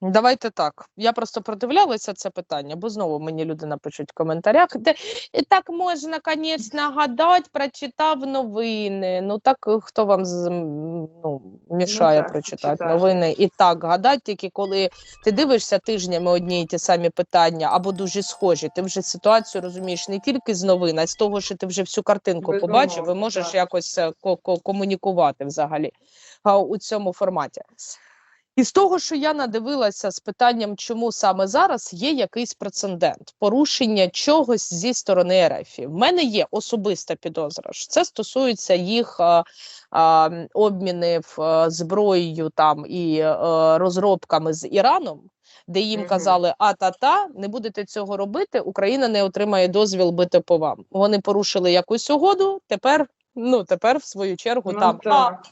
Давайте так. Я просто продивлялася це питання, бо знову мені люди напишуть в коментарях. Де і так можна, звісно, гадати, прочитав новини. Ну так е, хто вам з- м, ну, мішає так, прочитати читаю. новини і так гадати, тільки коли ти дивишся тижнями одні й ті самі питання або дуже схожі. Ти вже ситуацію розумієш не тільки з новин, а й з того, що ти вже всю картинку побачив, і можеш так. якось е, ко- ко- комунікувати взагалі а, у цьому форматі. І з того, що я надивилася з питанням, чому саме зараз є якийсь прецедент порушення чогось зі сторони РФ. В мене є особиста підозра. що Це стосується їх а, а, обмінів а, зброєю там і е, розробками з Іраном. Де їм казали, а та-та, не будете цього робити, Україна не отримає дозвіл бити по вам. Вони порушили якусь угоду. Тепер, ну тепер в свою чергу Ну, там а, так.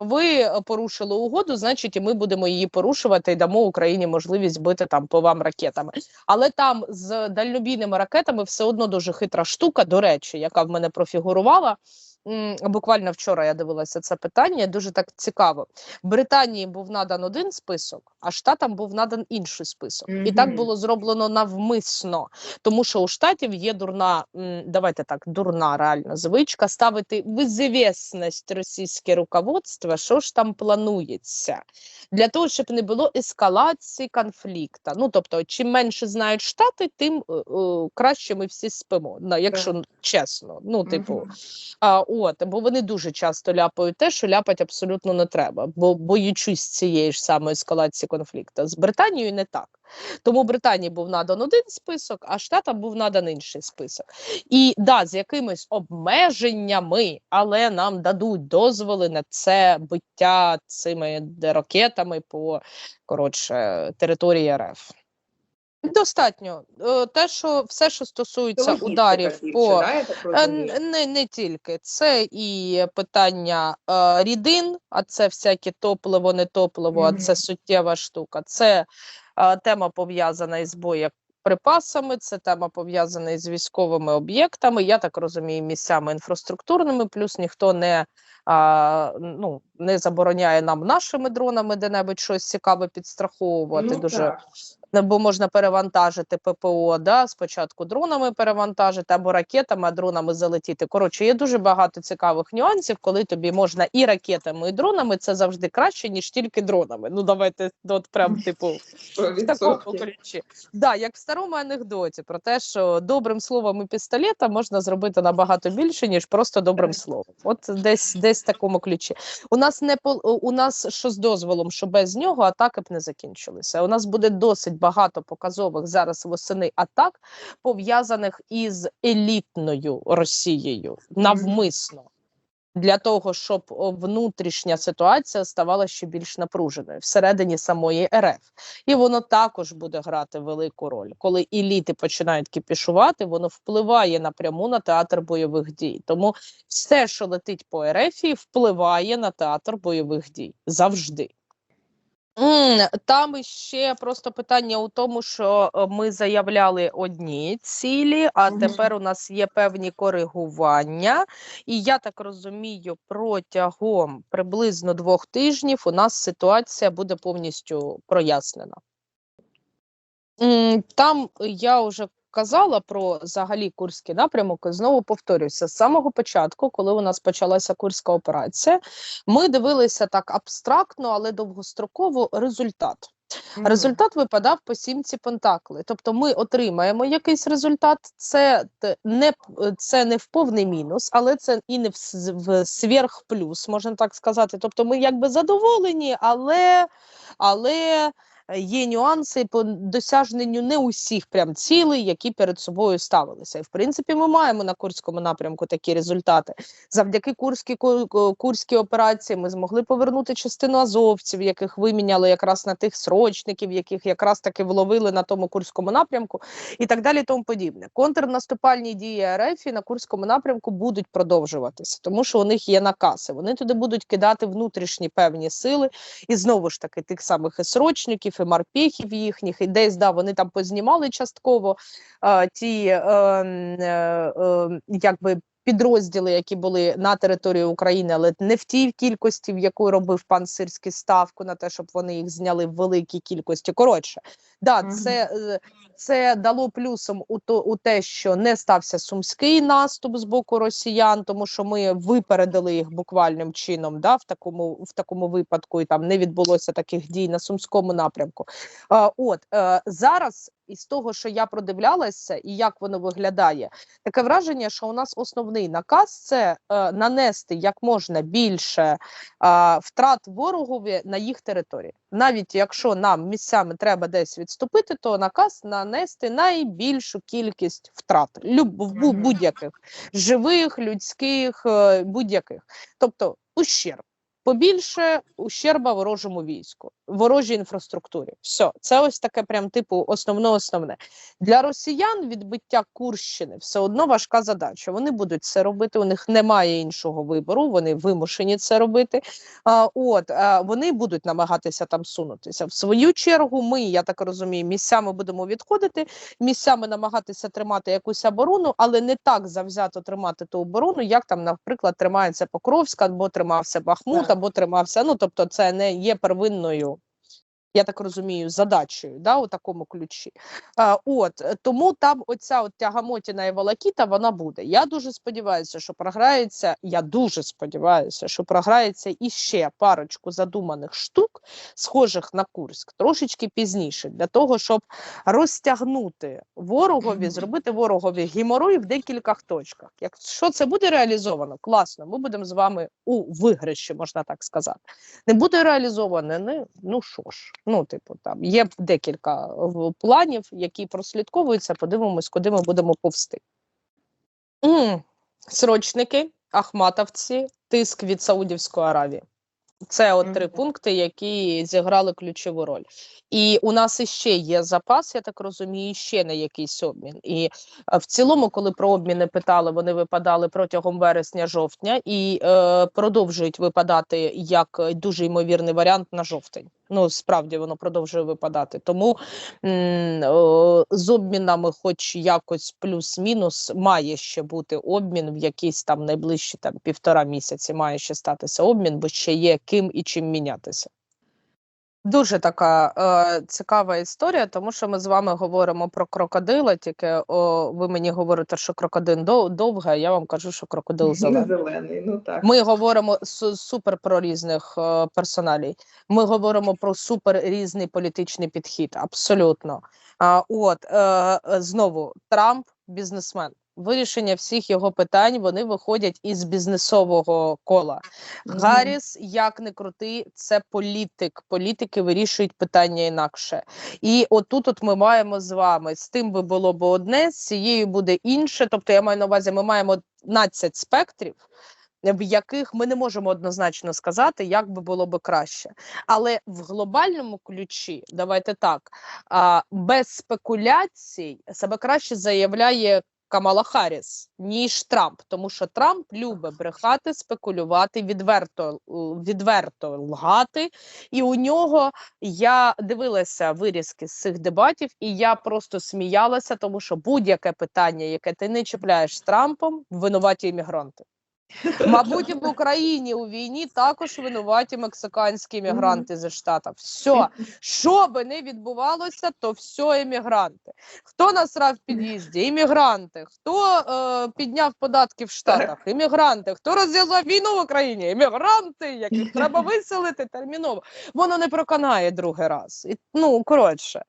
Ви е, порушили угоду, значить, і ми будемо її порушувати і дамо Україні можливість бити там по вам ракетами. Але там з дальнобійними ракетами все одно дуже хитра штука. До речі, яка в мене профігурувала. Буквально вчора я дивилася це питання. Дуже так цікаво. Британії був надан один список, а штатам був надан інший список. І так було зроблено навмисно, тому що у штатів є дурна, давайте так, дурна реальна звичка ставити в ізвісність російське руководство, що ж там планується, для того, щоб не було ескалації конфлікту. Ну тобто, чим менше знають штати, тим е, е, краще ми всі спимо. На якщо ну, чесно, ну типу. Мгм. А, от, бо вони дуже часто ляпають те, що ляпать абсолютно не треба, бо боючись цієї ж самої ескалації конфлікту. З Британією не так. Тому Британії був надан один список, а Штатам був надан інший список. І да, з якимись обмеженнями, але нам дадуть дозволи на це биття цими ракетами по коротше території РФ. Достатньо. Е, Те, що все, що стосується логістика ударів по Е, Не, не тільки це і питання е, рідин, а це всяке топливо, не топливо, а це суттєва штука. Це е, тема пов'язана із боєприпасами, це тема пов'язана із військовими об'єктами. Я так розумію, місцями інфраструктурними, плюс ніхто не. А, ну, не забороняє нам нашими дронами де-небудь щось цікаве підстраховувати. Ну, дуже так. Бо можна перевантажити ППО, да, спочатку дронами перевантажити або ракетами, а дронами залетіти. Коротше, є дуже багато цікавих нюансів, коли тобі можна і ракетами, і дронами. Це завжди краще, ніж тільки дронами. Ну давайте от прям типу в такому ключі. Да, як в старому анекдоті про те, що добрим словом і пістолета можна зробити набагато більше, ніж просто добрим словом. От десь десь в такому ключі. У нас не у нас що з дозволом, що без нього атаки б не закінчилися. У нас буде досить багато показових зараз восени атак, пов'язаних із елітною Росією навмисно. Для того щоб внутрішня ситуація ставала ще більш напруженою всередині самої РФ, і воно також буде грати велику роль, коли еліти починають кіпішувати, воно впливає напряму на театр бойових дій. Тому все, що летить по РФ, впливає на театр бойових дій завжди. Там ще просто питання у тому, що е, ми заявляли одні цілі, а тепер у нас є певні коригування. І я так розумію, протягом приблизно двох тижнів у нас ситуація буде повністю прояснена. Там я вже казала про взагалі курський напрямок, і знову повторюся, з самого початку, коли у нас почалася курська операція, ми дивилися так абстрактно, але довгостроково результат. Мгм. Результат випадав по сімці пентакли. Тобто ми отримаємо якийсь результат. Це не це не в повний мінус, але це і не в, в сверх плюс, можна так сказати. Тобто, ми якби задоволені, але, але є нюанси по досягненню не усіх прям цілей, які перед собою ставилися. І в принципі, ми маємо на курському напрямку такі результати. Завдяки курській ку- курській операції ми змогли повернути частину азовців, яких виміняли якраз на тих срочників, яких якраз таки вловили на тому курському напрямку, і так далі. Тому подібне. Контрнаступальні дії РФ на курському напрямку будуть продовжуватися, тому що у них є накази. Вони туди будуть кидати внутрішні певні сили, і знову ж таки тих самих срочників, і морпіхів їхніх, і десь да вони там познімали частково е, ті е, м, е, е, якби підрозділи, які були на території України, але не в тій кількості, в яку робив пан Сирський ставку на те, щоб вони їх зняли в великій кількості. Коротше, да, це, е, це дало плюсом у то у те, що не стався сумський наступ з боку росіян, тому що ми випередили їх буквальним чином, да, в такому в такому випадку, і там не відбулося таких дій на сумському напрямку. А, от е, зараз, із того, що я продивлялася, і як воно виглядає, таке враження, що у нас основний наказ це е, нанести як можна більше е, втрат ворогові на їх території. Навіть якщо нам місцями треба десь відступити, то наказ нанести найбільшу кількість втрат будь-яких живих, людських, е, будь-яких, тобто ущерб. Побільше ущерба ворожому війську, ворожій інфраструктурі. Все, це ось таке, прям типу, основне основне для росіян. Відбиття Курщини все одно важка задача. Вони будуть це робити. У них немає іншого вибору. Вони вимушені це робити. А, от а, вони будуть намагатися там сунутися. В свою чергу, ми, я так розумію, місцями будемо відходити, місцями намагатися тримати якусь оборону, але не так завзято тримати ту оборону, як там, наприклад, тримається Покровська, або тримався Бахмут. Або тримався. Ну тобто, це не є первинною. Я так розумію, задачею, да, у такому ключі. А, от е, тому там оця от тягамотіна і волокіта вона буде. Я дуже сподіваюся, що програється. Я дуже сподіваюся, що програється іще парочку задуманих штук, схожих на Курськ, трошечки пізніше, для того, щоб розтягнути ворогові, зробити ворогові геморой в декількох точках. Якщо це буде реалізовано, класно, ми будемо з вами у виграші, можна так сказати. Не буде реалізоване, не, ну що ж, ну, типу, там є декілька планів, які прослідковуються. Подивимось, куди ми будемо повсти. М, Срочники, Ахматовці, тиск від Саудівської Аравії. Це от три пункти, які зіграли ключову роль. І у нас іще є запас, я так розумію, ще на якийсь обмін. І е, в цілому, коли про обміни питали, вони випадали протягом вересня-жовтня і е, продовжують випадати як е, дуже ймовірний варіант на жовтень. Ну, справді воно продовжує випадати. Тому з обмінами, хоч якось плюс-мінус, має ще бути обмін в якісь там найближчі там півтора місяці. Має ще статися обмін, бо ще є ким і чим мінятися. Дуже така е, цікава історія, тому що ми з вами говоримо про крокодила. Тільки о, ви мені говорите, що крокодил дов- довгий, а я вам кажу, що крокодил зелений. Зелений, ну так. Ми говоримо су- супер про різних е, персоналій. Ми говоримо про супер різний політичний підхід. Абсолютно. А, от е, е, знову Трамп бізнесмен. Вирішення всіх його питань вони виходять із бізнесового кола. Мгм. Гарріс, як не крути, це політик. Політики вирішують питання інакше. І отут от ми маємо з вами з тим би було б одне, з цією буде інше. Тобто, я маю на увазі, ми маємо 15 спектрів. В яких ми не можемо однозначно сказати, як би було би краще, але в глобальному ключі, давайте так, без спекуляцій себе краще заявляє Камала Харріс, ніж Трамп, тому що Трамп любить брехати, спекулювати, відверто, відверто лгати. І у нього я дивилася вирізки з цих дебатів, і я просто сміялася, тому що будь-яке питання, яке ти не чіпляєш Трампом, винуваті іммігранти. Мабуть, в Україні у війні також винуваті мексиканські іммігранти зі штатів. Все, що би не відбувалося, то все іммігранти. Хто насрав в під'їзді? Іммігранти. Хто е, підняв податки в Штатах? Іммігранти. Хто розв'язав війну в Україні? Іммігранти, яких треба виселити терміново. Воно не проканає другий раз. І, ну коротше.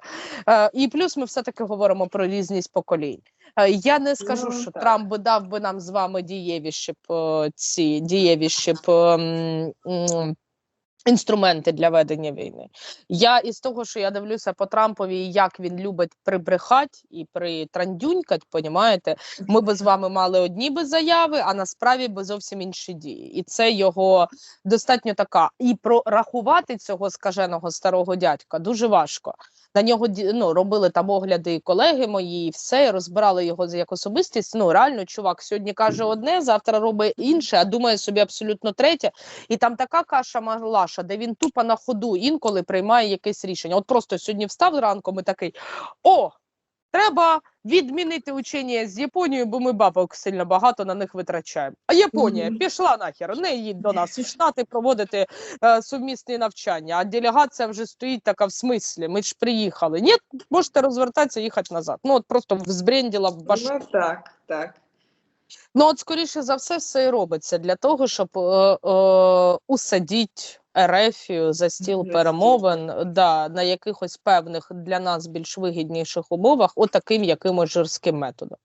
Е, і плюс ми все-таки говоримо про різність поколінь. Е, Я не скажу, Ну, що. Трамп би дав би нам з вами дієвіші б е, ці дієвіші б інструменти для ведення війни. Я із того, що я дивлюся по Трампові, як він любить прибрехати і притрандюнькать, понімаєте, ми би з вами мали одні би заяви, а насправді би зовсім інші дії. І це його достатньо така. І прорахувати цього скаженого старого дядька дуже важко. На нього ну, робили там огляди колеги мої, і все, розбирали його як особистість. Ну реально, чувак сьогодні каже одне, завтра робить інше, а думає собі абсолютно третє. І там така каша малаша, де він тупо на ходу інколи приймає якесь рішення. От просто сьогодні встав ранком і такий: о! Треба відмінити учення з Японією, бо ми бабок сильно багато на них витрачаємо. А Японія пішла нахер, не їдь до нас в Штати проводити е, сумісні навчання. А делегація вже стоїть така в смислі. Ми ж приїхали. Ні, можете розвертатися, їхати назад. Ну от просто збренділа в. Ну так, так. Ну, от, скоріше за все, все і робиться для того, щоб е, е, усадити Ерефію за стіл перемовин да, на якихось певних для нас більш вигідніших умовах, отаким якимось жорстким методом.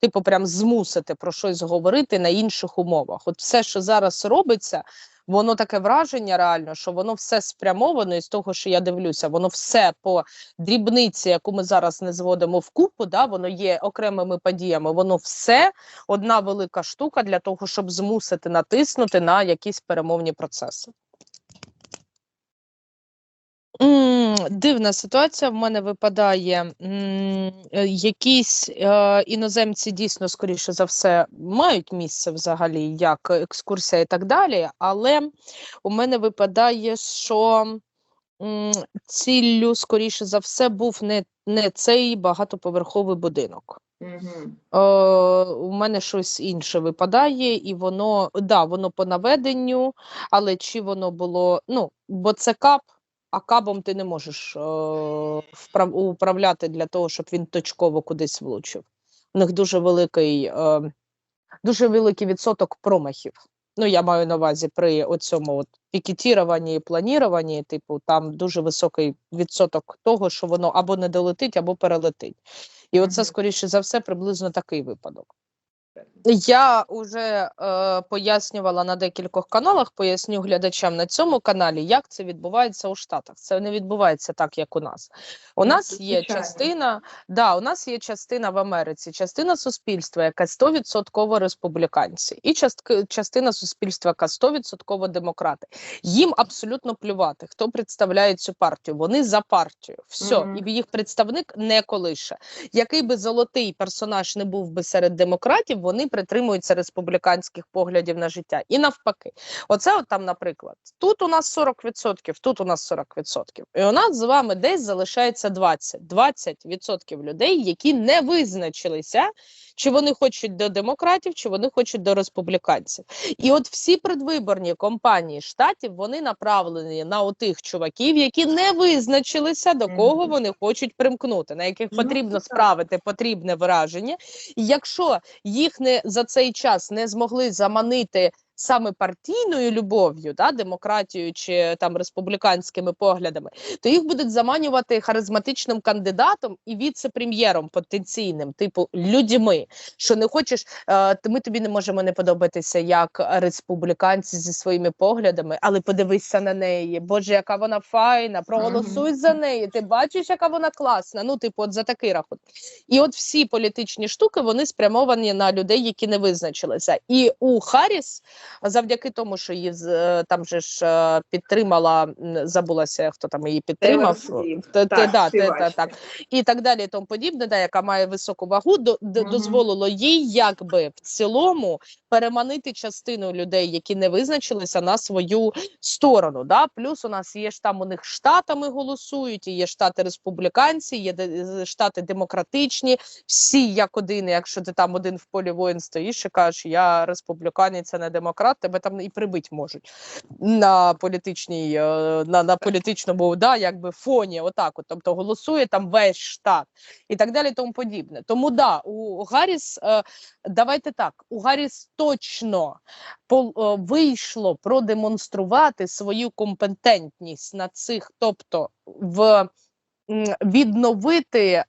Типу, прям змусити про щось говорити на інших умовах. От все, що зараз робиться, воно таке враження реально, що воно все спрямовано, і з того, що я дивлюся, воно все по дрібниці, яку ми зараз не зводимо в купу, да, воно є окремими подіями, воно все одна велика штука для того, щоб змусити натиснути на якісь перемовні процеси. Дивна ситуація. В мене випадає якісь е, іноземці дійсно, скоріше за все, мають місце взагалі як екскурсія і так далі. Але у мене випадає, що м, ціллю, скоріше за все, був не, не цей багатоповерховий будинок. Угу. Е, у мене щось інше випадає, і воно да, воно по наведенню, але чи воно було. Ну, бо це кап, а кабом ти не можеш е, вправ, управляти для того, щоб він точково кудись влучив. У них дуже великий, е, дуже великий відсоток промахів. Ну, я маю на увазі при оцьому от пікетіруванні і планіруванні, типу, там дуже високий відсоток того, що воно або не долетить, або перелетить. І оце, скоріше за все, приблизно такий випадок. Я вже е, пояснювала на декількох каналах, поясню глядачам на цьому каналі, як це відбувається у Штатах. Це не відбувається так, як у нас. У Ну, нас є частина, да, у нас є частина в Америці, частина суспільства, яка 100% республіканці, і частки, частина суспільства, яка 100% демократи. Їм абсолютно плювати, хто представляє цю партію. Вони за партію. Все, і їх представник не колише. Який би золотий персонаж не був би серед демократів, вони притримуються республіканських поглядів на життя. І навпаки, оце от там, наприклад, тут у нас 40%, тут у нас 40%. І у нас з вами десь залишається 20. 20% людей, які не визначилися, чи вони хочуть до демократів, чи вони хочуть до республіканців. І от всі предвиборні кампанії штатів вони направлені на отих чуваків, які не визначилися, до кого вони хочуть примкнути, на яких Ну, потрібно справити потрібне враження. І якщо їх не за цей час не змогли заманити саме партійною любов'ю, да, демократією чи там республіканськими поглядами, то їх будуть заманювати харизматичним кандидатом і віце-прем'єром потенційним, типу людьми, що не хочеш, е, ми тобі не можемо не подобатися як республіканці зі своїми поглядами, але подивися на неї. Боже, яка вона файна, проголосуй за неї. Ти бачиш, яка вона класна. Ну, типу, от за такий рахунок. І от всі політичні штуки вони спрямовані на людей, які не визначилися. І у Харріс, завдяки тому, що її е, там же ж е, підтримала, забулася, хто там її підтримав. Та- так і так далі, і тому подібне, да, яка має високу вагу, до, Мгм. дозволило їй якби в цілому переманити частину людей, які не визначилися на свою сторону. Да? Плюс у нас є ж там у них штатами голосують, і є штати республіканці, є штати демократичні. Всі як один, якщо ти там один в полі воїн стоїш і кажеш, я республіканець, а не демократ, тебе там і прибить можуть на політичній, е, на, на політичному да, якби фоні. Отак, от, тобто голосує там весь штат і так далі, тому подібне. Тому да, у Гарріс, е, давайте так, у Гарріс точно е, вийшло продемонструвати свою компетентність на цих, тобто в відновити е,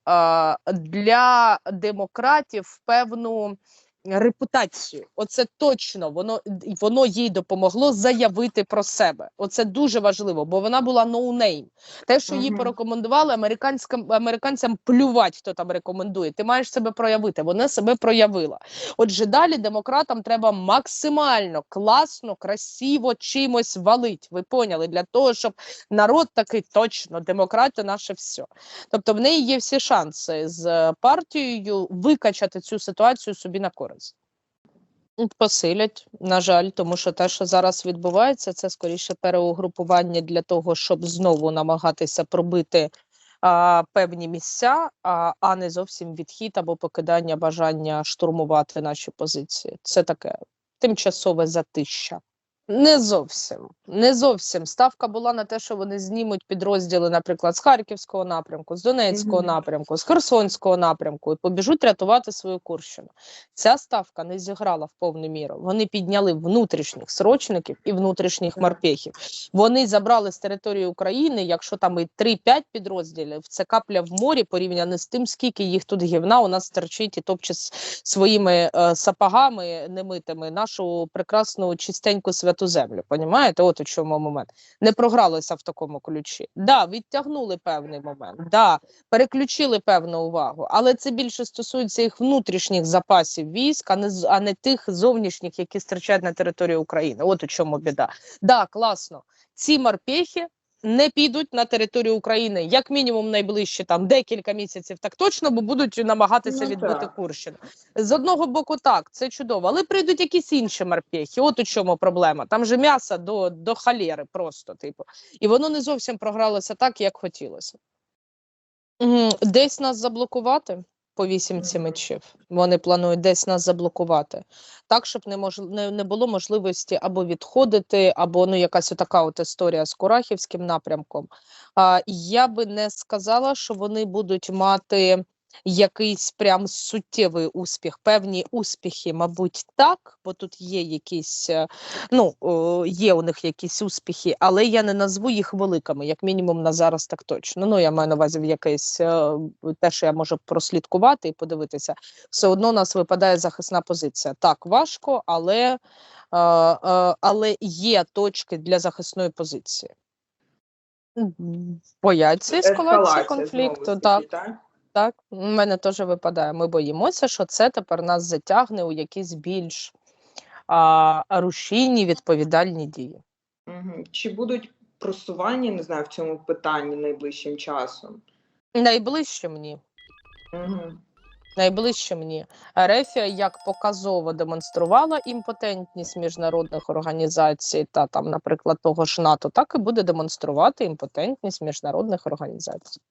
для демократів певну репутацію. Оце точно воно воно їй допомогло заявити про себе. Оце дуже важливо, бо вона була ноунейм. Те, що їй порекомендували американським американцям плювати, хто там рекомендує. Ти маєш себе проявити. Вона себе проявила. Отже, далі демократам треба максимально класно, красиво чимось валить. Ви поняли? Для того, щоб народ такий точно демократія наше все. Тобто в неї є всі шанси з партією викачати цю ситуацію собі на користь. М, Посилять, на жаль, тому що те, що зараз відбувається, це скоріше переугрупування для того, щоб знову намагатися пробити а, певні місця, а, а не зовсім відхід або покидання бажання штурмувати наші позиції. Це таке тимчасове затища. Не зовсім, не зовсім. Ставка була на те, що вони знімуть підрозділи, наприклад, з Харківського напрямку, з Донецького Мгм. напрямку, з Херсонського напрямку і побіжуть рятувати свою Курщину. Ця ставка не зіграла в повну міру. Вони підняли внутрішніх срочників і внутрішніх морпехів. Вони забрали з території України, якщо там і 3-5 підрозділів, це капля в морі порівняно з тим, скільки їх тут гівна у нас терчить і топче своїми е, сапогами немитими нашу прекрасну чистеньку святу землю. Понімаєте? От у чому момент. Не програлося в такому ключі. Да, відтягнули певний момент, да, переключили певну увагу, але це більше стосується їх внутрішніх запасів військ, а не а не тих зовнішніх, які стирчать на території України. От у чому біда. Да, класно. Ці морпехи не підуть на територію України, як мінімум, найближчі там декілька місяців, так точно, бо будуть намагатися Ну, відбити так. Курщину. З одного боку, так, це чудово, але прийдуть якісь інші морпехи. От у чому проблема. Там же м'ясо до, до халєри просто, типу. І воно не зовсім програлося так, як хотілося. Десь нас заблокувати по вісімці мечів. Вони планують десь нас заблокувати. Так, щоб не, мож... не, не було можливості або відходити, або ну, якась така от історія з Курахівським напрямком. А, я би не сказала, що вони будуть мати якийсь прям суттєвий успіх. Певні успіхи, мабуть, так, бо тут є якісь, е, ну, є у них якісь успіхи, але я не назву їх великими, як мінімум на зараз так точно. Ну, я маю на увазі якесь е, те, що я можу прослідкувати і подивитися. Все одно у нас випадає захисна позиція. Так, важко, але, е, але є точки для захисної позиції. Бояться ескалації конфлікту. Так, так? у мене теж випадає. Ми боїмося, що це тепер нас затягне у якісь більш а, рушійні відповідальні дії. Чи будуть просування, не знаю, в цьому питанні найближчим часом? Найближчим ні. Угу. Найближчим ні. Ерефія як показово демонструвала імпотентність міжнародних організацій та там, наприклад, того ж НАТО, так і буде демонструвати імпотентність міжнародних організацій.